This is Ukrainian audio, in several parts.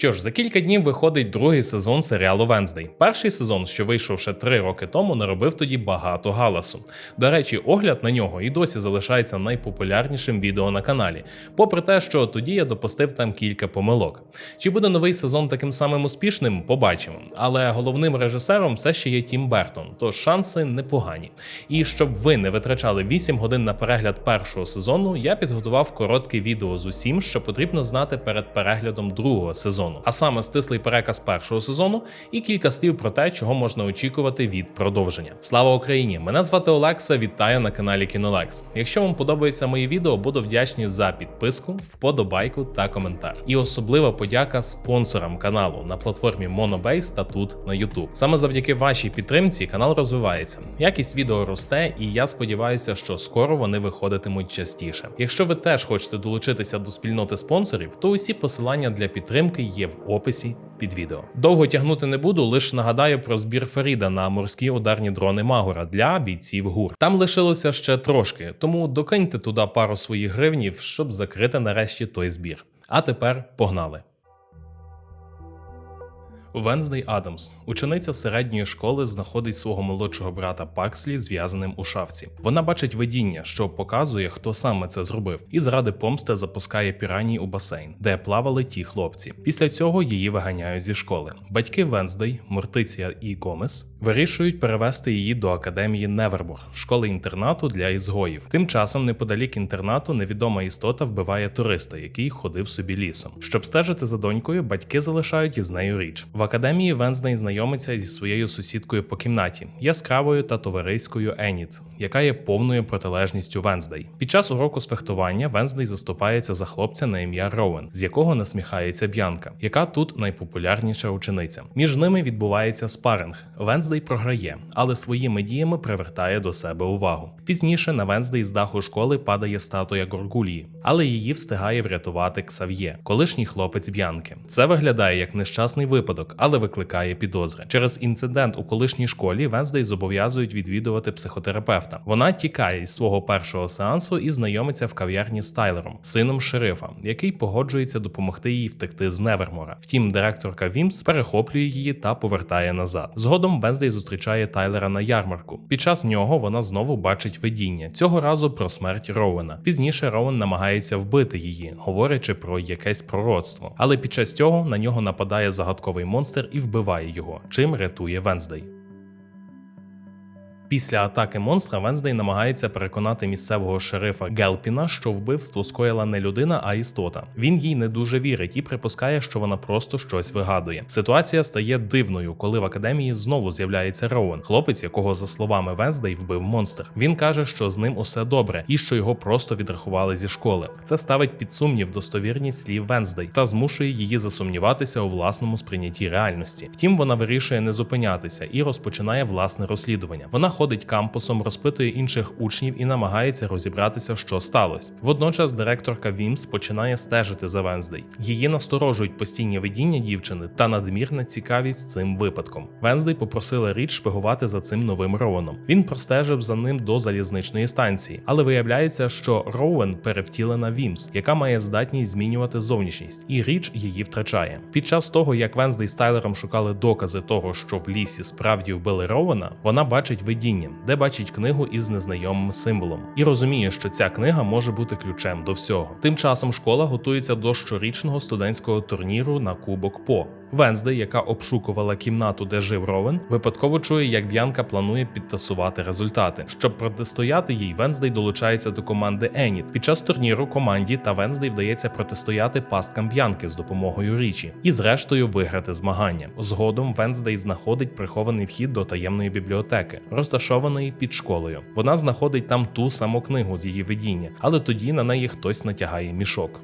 Що ж, за кілька днів виходить другий сезон серіалу Венздей. Перший сезон, що вийшов ще три роки тому, наробив тоді багато галасу. До речі, огляд на нього і досі залишається найпопулярнішим відео на каналі, попри те, що тоді я допустив там кілька помилок. Чи буде новий сезон таким самим успішним, побачимо. Але головним режисером все ще є Тім Бертон, тож шанси непогані. І щоб ви не витрачали 8 годин на перегляд першого сезону, я підготував коротке відео з усім, що потрібно знати перед переглядом другого сезону, а саме стислий переказ першого сезону і кілька слів про те, чого можна очікувати від продовження. Слава Україні! Мене звати Олекса. Вітаю на каналі Кінолекс. Якщо вам подобається мої відео, буду вдячний за підписку, вподобайку та коментар. І особлива подяка спонсорам каналу на платформі Monobase та тут на YouTube. Саме завдяки вашій підтримці канал розвивається. Якість відео росте, і я сподіваюся, що скоро вони виходитимуть частіше. Якщо ви теж хочете долучитися до спільноти спонсорів, то усі посилання для підтримки є в описі під відео. Довго тягнути не буду, лише нагадаю про збір Фаріда на морські ударні дрони Магора для бійців ГУР. Там лишилося ще трошки, тому докиньте туди пару своїх гривнів, щоб закрити нарешті той збір. А тепер погнали. Венздей Адамс, учениця середньої школи, знаходить свого молодшого брата Пакслі зв'язаним у шафці. Вона бачить видіння, що показує, хто саме це зробив, і заради помсти запускає піраній у басейн, де плавали ті хлопці. Після цього її виганяють зі школи. Батьки Венздей, Мортиція і Гомес вирішують перевести її до академії Невербор, школи інтернату для ізгоїв. Тим часом, неподалік інтернату, невідома істота вбиває туриста, який ходив собі лісом. Щоб стежити за донькою, батьки залишають із нею річ. В академії Венздей знайомиться зі своєю сусідкою по кімнаті, яскравою та товариською Еніт, яка є повною протилежністю Венздей. Під час уроку з фехтування Венздей заступається за хлопця на ім'я Роуен, з якого насміхається Б'янка, яка тут найпопулярніша учениця. Між ними відбувається спаринг. Венздей програє, але своїми діями привертає до себе увагу. Пізніше на Венздей з даху школи падає статуя Горгулії, але її встигає врятувати Ксав'є, колишній хлопець Б'янки. Це виглядає як нещасний випадок, але викликає підозри. Через інцидент у колишній школі Венздей зобов'язують відвідувати психотерапевта. Вона тікає із свого першого сеансу і знайомиться в кав'ярні з Тайлером, сином шерифа, який погоджується допомогти їй втекти з Невермора. Втім, директорка Вімс перехоплює її та повертає назад. Згодом Венздей зустрічає Тайлера на ярмарку. Під час нього вона знову бачить видіння цього разу про смерть Роуена. Пізніше Роуен намагається вбити її, говорячи про якесь пророцтво. Але під час цього на нього нападає загадковий монстр і вбиває його, чим рятує Венздей. Після атаки монстра Венздей намагається переконати місцевого шерифа Гелпіна, що вбивство скоїла не людина, а істота. Він їй не дуже вірить і припускає, що вона просто щось вигадує. Ситуація стає дивною, коли в академії знову з'являється Роуен, хлопець, якого за словами Венздей вбив монстр. Він каже, що з ним усе добре і що його просто відрахували зі школи. Це ставить під сумнів достовірність слів Венздей та змушує її засумніватися у власному сприйнятті реальності. Втім, вона вирішує не зупинятися і розпочинає власне розслідування. Вона ходить кампусом, розпитує інших учнів і намагається розібратися, що сталося. Водночас директорка Вімс починає стежити за Венздей. Її насторожують постійні видіння дівчини та надмірна цікавість цим випадком. Венздей попросила Річ шпигувати за цим новим Роуеном. Він простежив за ним до залізничної станції, але виявляється, що Роуен перевтілена Вімс, яка має здатність змінювати зовнішність, і річ її втрачає. Під час того, як Венздей з Тайлером шукали докази того, що в лісі справді вбили Роуена, вона бачить видіння, де бачить книгу із незнайомим символом, і розуміє, що ця книга може бути ключем до всього. Тим часом школа готується до щорічного студентського турніру на Кубок По. Венздей, яка обшукувала кімнату, де жив Ровен, випадково чує, як Б'янка планує підтасувати результати. Щоб протистояти їй, Венздей долучається до команди Еніт. Під час турніру команді та Венздей вдається протистояти пасткам Б'янки з допомогою річі і, зрештою, виграти змагання. Згодом Венздей знаходить прихований вхід до таємної бібліотеки, розташованої під школою. Вона знаходить там ту саму книгу з її видіння, але тоді на неї хтось натягає мішок.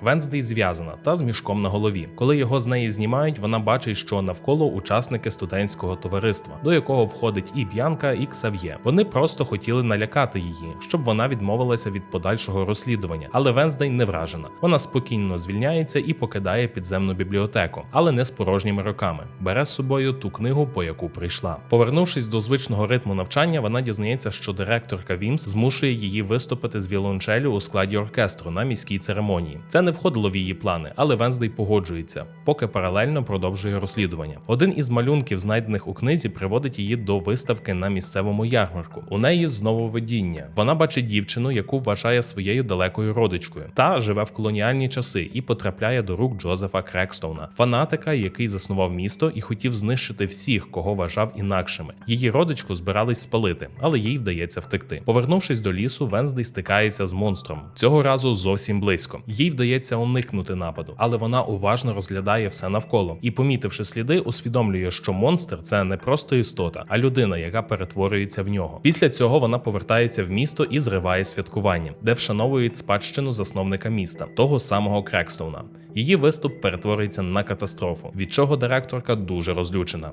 Венздей зв'язана та з мішком на голові. Коли його з неї знімають, вона бачить, що навколо учасники студентського товариства, до якого входить і Б'янка, і Ксав'є. Вони просто хотіли налякати її, щоб вона відмовилася від подальшого розслідування. Але Венздей не вражена. Вона спокійно звільняється і покидає підземну бібліотеку, але не з порожніми руками. Бере з собою ту книгу, по яку прийшла. Повернувшись до звичного ритму навчання, вона дізнається, що директорка Вімс змушує її виступити з віолончелю у складі оркестру на міській церемонії. Це не входило в її плани, але Венздей погоджується, поки паралельно продовжує розслідування. Один із малюнків, знайдених у книзі, приводить її до виставки на місцевому ярмарку. У неї знову видіння. Вона бачить дівчину, яку вважає своєю далекою родичкою, та живе в колоніальні часи і потрапляє до рук Джозефа Крекстоуна, фанатика, який заснував місто і хотів знищити всіх, кого вважав інакшими. Її родичку збирались спалити, але їй вдається втекти. Повернувшись до лісу, Венздей стикається з монстром. Цього разу зовсім близько. Їй вдається уникнути нападу, але вона уважно розглядає все навколо і, помітивши сліди, усвідомлює, що монстр це не просто істота, а людина, яка перетворюється в нього. Після цього вона повертається в місто і зриває святкування, де вшановують спадщину засновника міста, того самого Крекстоуна. Її виступ перетворюється на катастрофу, від чого директорка дуже розлючена.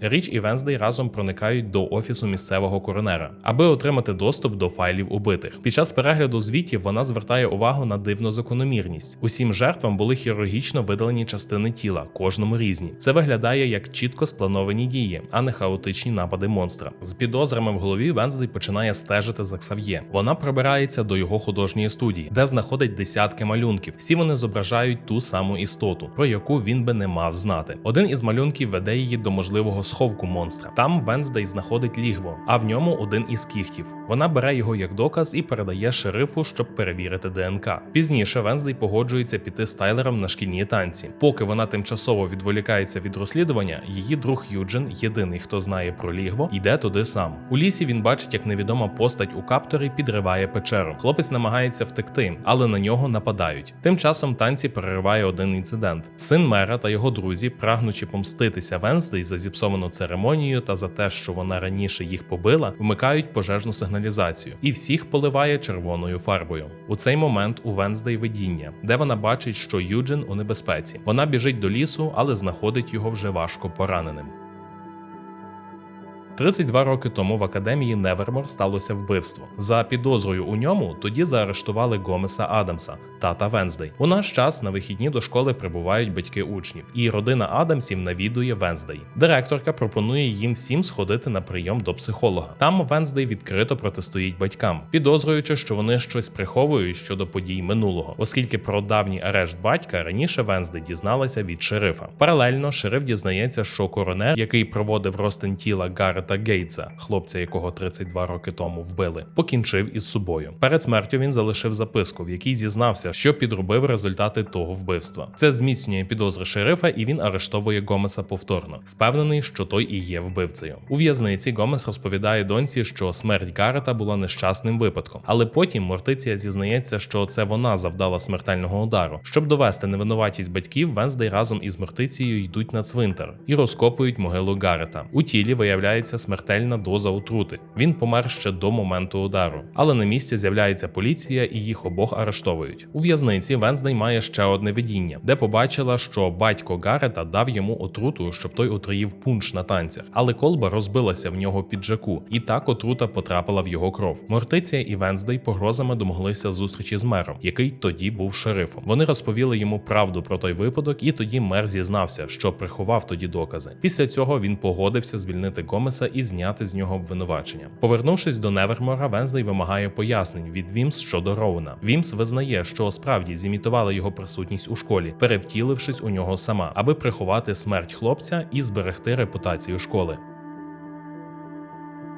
Річ і Венздей разом проникають до офісу місцевого коронера, аби отримати доступ до файлів убитих. Під час перегляду звітів вона звертає увагу на дивну закономірність. Усім жертвам були хірургічно видалені частини тіла, кожному різні. Це виглядає як чітко сплановані дії, а не хаотичні напади монстра. З підозрами в голові Венздей починає стежити за Ксав'є. Вона пробирається до його художньої студії, де знаходить десятки малюнків. Всі вони зображають ту саму істоту, про яку він би не мав знати. Один із малюнків веде її до можливого сховку монстра. Там Венздей знаходить лігво, а в ньому один із кіхтів. Вона бере його як доказ і передає шерифу, щоб перевірити ДНК. Пізніше Венздей погоджується піти з Тайлером на шкільні танці. Поки вона тимчасово відволікається від розслідування, її друг Юджин, єдиний, хто знає про лігво, йде туди сам. У лісі він бачить, як невідома постать у капторі підриває печеру. Хлопець намагається втекти, але на нього нападають. Тим часом танці перериває один інцидент. Син мера та його друзі, прагнучи помститися Венздей за зіпсовану церемонію та за те, що вона раніше їх побила, вмикають пожежну сигналізацію і всіх поливає червоною фарбою. У цей момент у Венздей видіння, де вона бачить, що Юджин у небезпеці. Вона біжить до лісу, але знаходить його вже важко пораненим. 32 роки тому в академії Невермор сталося вбивство. За підозрою у ньому тоді заарештували Гомеса Адамса, тата Венздей. У наш час на вихідні до школи прибувають батьки учнів, і родина Адамсів навідує Венздей. Директорка пропонує їм всім сходити на прийом до психолога. Там Венздей відкрито протистоїть батькам, підозрюючи, що вони щось приховують щодо подій минулого, оскільки про давній арешт батька раніше Венздей дізналася від шерифа. Паралельно шериф дізнається, що коронер, який проводив розтин тіла Гаррета Гейтса, хлопця, якого 32 роки тому вбили, покінчив із собою. Перед смертю він залишив записку, в якій зізнався, що підробив результати того вбивства. Це зміцнює підозри шерифа, і він арештовує Гомеса повторно, впевнений, що той і є вбивцею. У в'язниці Гомес розповідає доньці, що смерть Гаррета була нещасним випадком, але потім Мортиція зізнається, що це вона завдала смертельного удару. Щоб довести невинуватість батьків, Венздей разом із Мортицією йдуть на цвинтар і розкопують могилу Гаррета. У тілі виявляється смертельна доза отрути. Він помер ще до моменту удару. Але на місці з'являється поліція і їх обох арештовують. У в'язниці Венздей має ще одне видіння, де побачила, що батько Гарета дав йому отруту, щоб той отруїв пунш на танцях. Але колба розбилася в нього під жаку, і так отрута потрапила в його кров. Мортиція і Венздей погрозами домоглися зустрічі з мером, який тоді був шерифом. Вони розповіли йому правду про той випадок, і тоді мер зізнався, що приховав тоді докази. Після цього він погодився звільнити Гомеса і зняти з нього обвинувачення. Повернувшись до Невермора, Вензлей вимагає пояснень від Вімс щодо Роуна. Вімс визнає, що справді зімітувала його присутність у школі, перевтілившись у нього сама, аби приховати смерть хлопця і зберегти репутацію школи.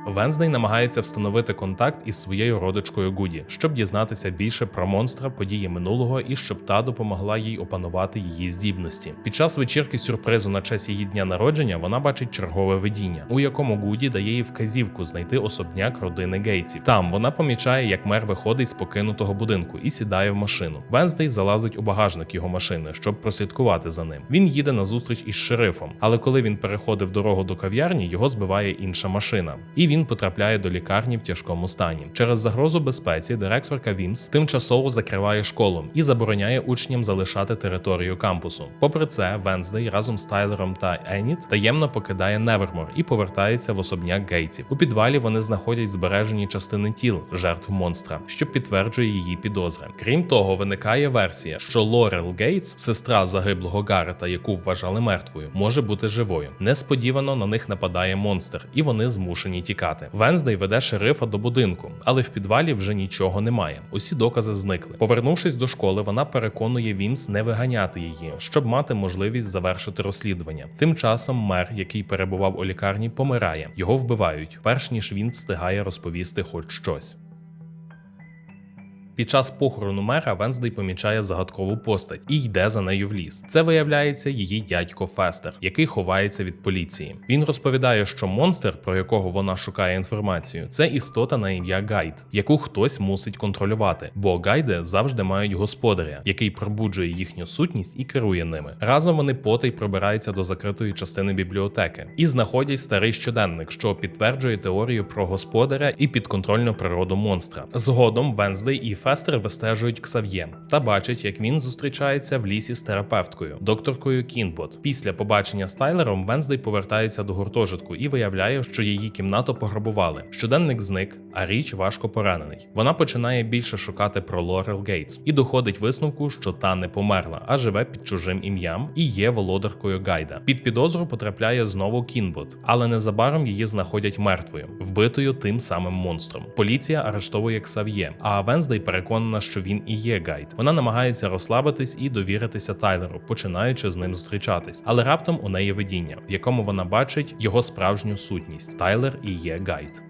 Венздей намагається встановити контакт із своєю родичкою Гуді, щоб дізнатися більше про монстра, події минулого і щоб та допомогла їй опанувати її здібності. Під час вечірки сюрпризу на честь її дня народження вона бачить чергове видіння, у якому Гуді дає їй вказівку знайти особняк родини Гейтсів. Там вона помічає, як мер виходить з покинутого будинку і сідає в машину. Венздей залазить у багажник його машини, щоб прослідкувати за ним. Він їде на зустріч із шерифом, але коли він переходив дорогу до кав'ярні, його збиває інша машина. І він потрапляє до лікарні в тяжкому стані. Через загрозу безпеці директорка Вімс тимчасово закриває школу і забороняє учням залишати територію кампусу. Попри це, Венздей разом з Тайлером та Еніт таємно покидає Невермор і повертається в особняк Гейтсів. У підвалі вони знаходять збережені частини тіл жертв монстра, що підтверджує її підозри. Крім того, виникає версія, що Лорел Гейтс, сестра загиблого Гарета, яку вважали мертвою, може бути живою. Несподівано на них нападає монстр, і вони змушені тікати. Тікати. Венздей веде шерифа до будинку, але в підвалі вже нічого немає. Усі докази зникли. Повернувшись до школи, вона переконує Вімс не виганяти її, щоб мати можливість завершити розслідування. Тим часом мер, який перебував у лікарні, помирає. Його вбивають, перш ніж він встигає розповісти хоч щось. Під час похорону мера Венздей помічає загадкову постать і йде за нею в ліс. Це виявляється її дядько Фестер, який ховається від поліції. Він розповідає, що монстр, про якого вона шукає інформацію, це істота на ім'я Гайд, яку хтось мусить контролювати, бо гайди завжди мають господаря, який пробуджує їхню сутність і керує ними. Разом вони потай пробираються до закритої частини бібліотеки і знаходять старий щоденник, що підтверджує теорію про господаря і підконтрольну природу монстра. Згодом Венздей і Фестер вистежують Ксав'є та бачать, як він зустрічається в лісі з терапевткою, докторкою Кінбот. Після побачення з Тайлером Венздей повертається до гуртожитку і виявляє, що її кімнату пограбували. Щоденник зник, а річ важко поранений. Вона починає більше шукати про Лорел Гейтс і доходить висновку, що та не померла, а живе під чужим ім'ям і є володаркою Гайда. Під підозру потрапляє знову Кінбот, але незабаром її знаходять мертвою, вбитою тим самим монстром. Поліція арештовує Ксав'є, а Венздей переконана, що він і є гайд. Вона намагається розслабитись і довіритися Тайлеру, починаючи з ним зустрічатись. Але раптом у неї видіння, в якому вона бачить його справжню сутність. Тайлер і є гайд.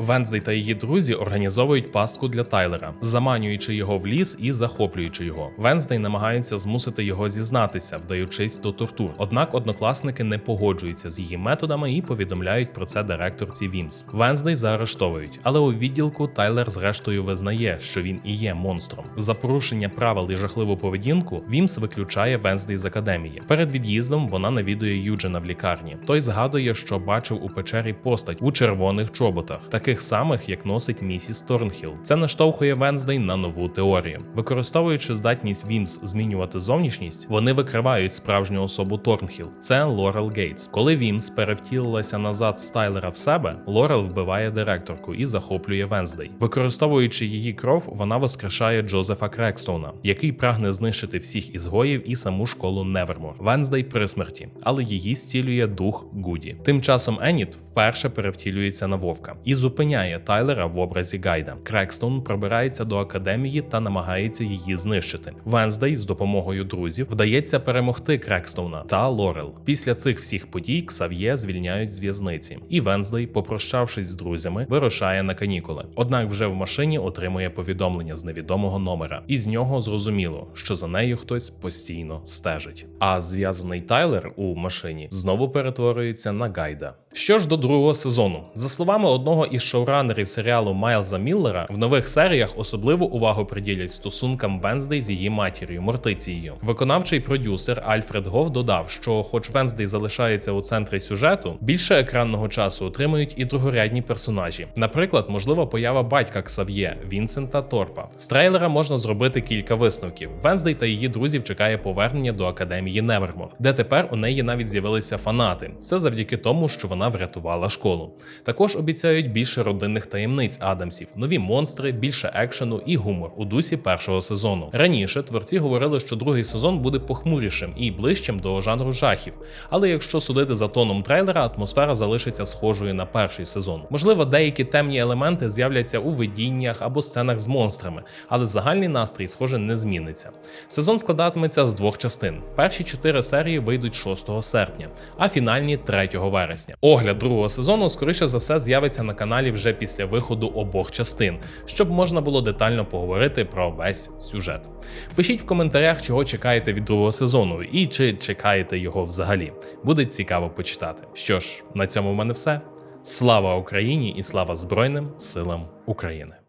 Венздей та її друзі організовують пастку для Тайлера, заманюючи його в ліс і захоплюючи його. Венздей намагається змусити його зізнатися, вдаючись до тортур. Однак однокласники не погоджуються з її методами і повідомляють про це директорці Вімс. Венздей заарештовують, але у відділку Тайлер зрештою визнає, що він і є монстром. За порушення правил і жахливу поведінку Вімс виключає Венздей з академії. Перед від'їздом вона навідує Юджина в лікарні. Той згадує, що бачив у печері постать у червоних чоботах, таких самих, як носить місіс Торнхіл. Це наштовхує Венздей на нову теорію. Використовуючи здатність Вімс змінювати зовнішність, вони викривають справжню особу Торнхіл. Це Лорел Гейтс. Коли Вімс перевтілилася назад з Тайлера в себе, Лорел вбиває директорку і захоплює Венздей. Використовуючи її кров, вона воскрешає Джозефа Крекстоуна, який прагне знищити всіх ізгоїв і саму школу Невермор. Венздей при смерті, але її стілює дух Гуді. Тим часом Еніт вперше перевтілюється на вовка і зупиняє Тайлера в образі Гайда. Крекстоун пробирається до академії та намагається її знищити. Венздей з допомогою друзів вдається перемогти Крекстоуна та Лорел. Після цих всіх подій Ксав'є звільняють з в'язниці, і Венздей, попрощавшись з друзями, вирушає на канікули. Однак вже в машині отримує повідомлення з невідомого номера, і з нього зрозуміло, що за нею хтось постійно стежить. А зв'язаний Тайлер у машині знову перетворюється на Гайда. Що ж до другого сезону, за словами одного із шоуранерів серіалу Майлза Міллера, в нових серіях особливу увагу приділять стосункам Венздей з її матір'ю Мортицією. Виконавчий продюсер Альфред Гов додав, що, хоч Венздей залишається у центрі сюжету, більше екранного часу отримують і другорядні персонажі. Наприклад, можлива поява батька Ксав'є Вінсента Торпа. З трейлера можна зробити кілька висновків. Венздей та її друзів чекає повернення до академії Невермор, де тепер у неї навіть з'явилися фанати. Все завдяки тому, що вона врятувала школу. Також обіцяють більше родинних таємниць Адамсів, нові монстри, більше екшену і гумор у дусі першого сезону. Раніше творці говорили, що другий сезон буде похмурішим і ближчим до жанру жахів. Але якщо судити за тоном трейлера, атмосфера залишиться схожою на перший сезон. Можливо, деякі темні елементи з'являться у видіннях або сценах з монстрами, але загальний настрій, схоже, не зміниться. Сезон складатиметься з двох частин. Перші чотири серії вийдуть 6 серпня, а фінальні 3 вересня. Огляд другого сезону, скоріше за все, з'явиться на каналі вже після виходу обох частин, щоб можна було детально поговорити про весь сюжет. Пишіть в коментарях, чого чекаєте від другого сезону і чи чекаєте його взагалі. Буде цікаво почитати. Що ж, на цьому в мене все. Слава Україні і слава Збройним силам України!